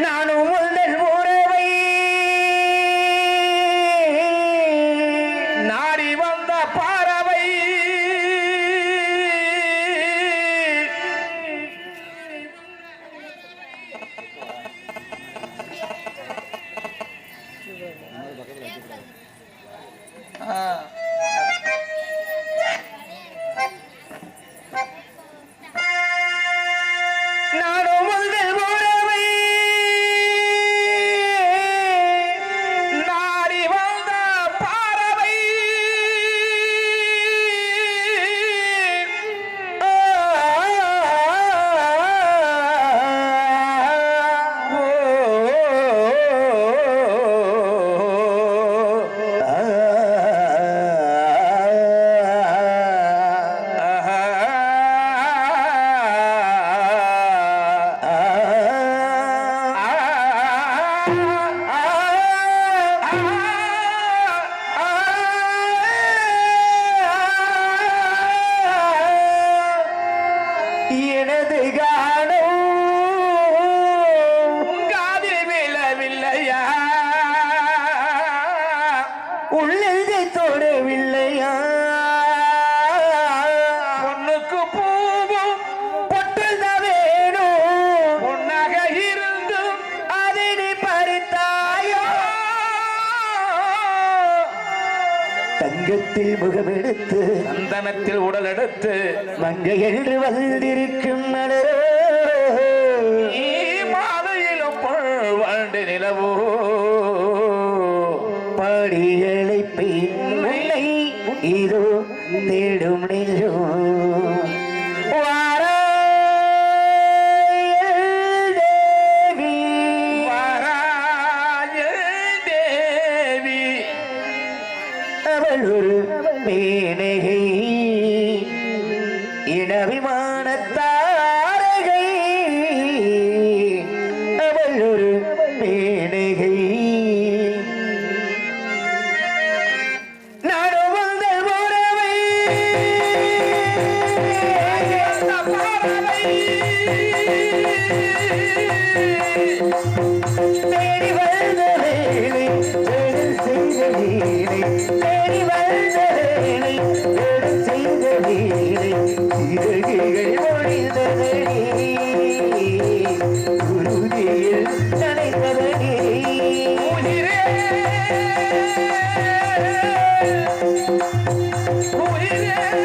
ನಾನು ಮುಂದೆ ಊರೇ காணும் காதில் விழவில்லையா? உள்ளதை தொடவில்லையா தங்கத்தில் முகமெடுத்து சந்தனத்தில் உடல் எடுத்து மங்கை என்று வந்திருக்கும் மலரோ மாலையிலும் நிலவோ. மேனகை இனவிமான அவள் ஒரு மேனகை தேடி வந்த வேலை தேடல் செய்த வேலை தேடி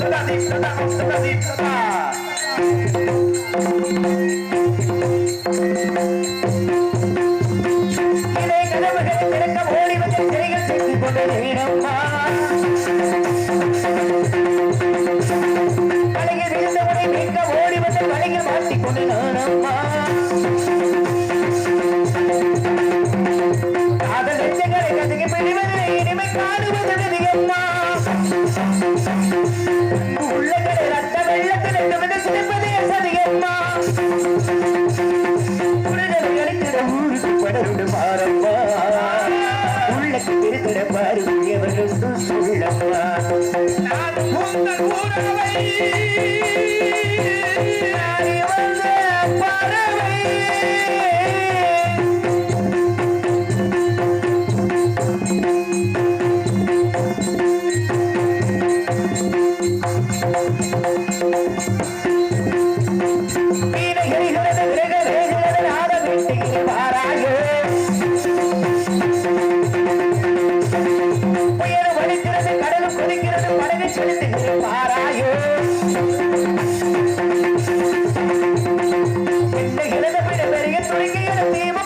உயிரே இதை கனவுகளை திறக்க ஓடி வந்து திரைகள் சென்று கொண்ட வேணம்மா வலையில் மீட்க ஓடி வந்து வலையில் மாட்டிக்கொண்டு நானம்மா. ஊருக்கு படருடு மாறம்மா உள்ளக்கு திருத்திட பாரு எவர்கள் சொல்லம்மா பறவை.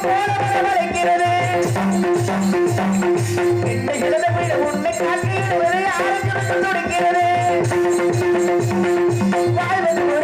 தீபம் போல உன்னை வாழ்வது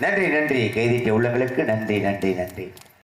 நன்றி நன்றி. கைதிட்ட உள்ளங்களுக்கு நன்றி நன்றி நன்றி.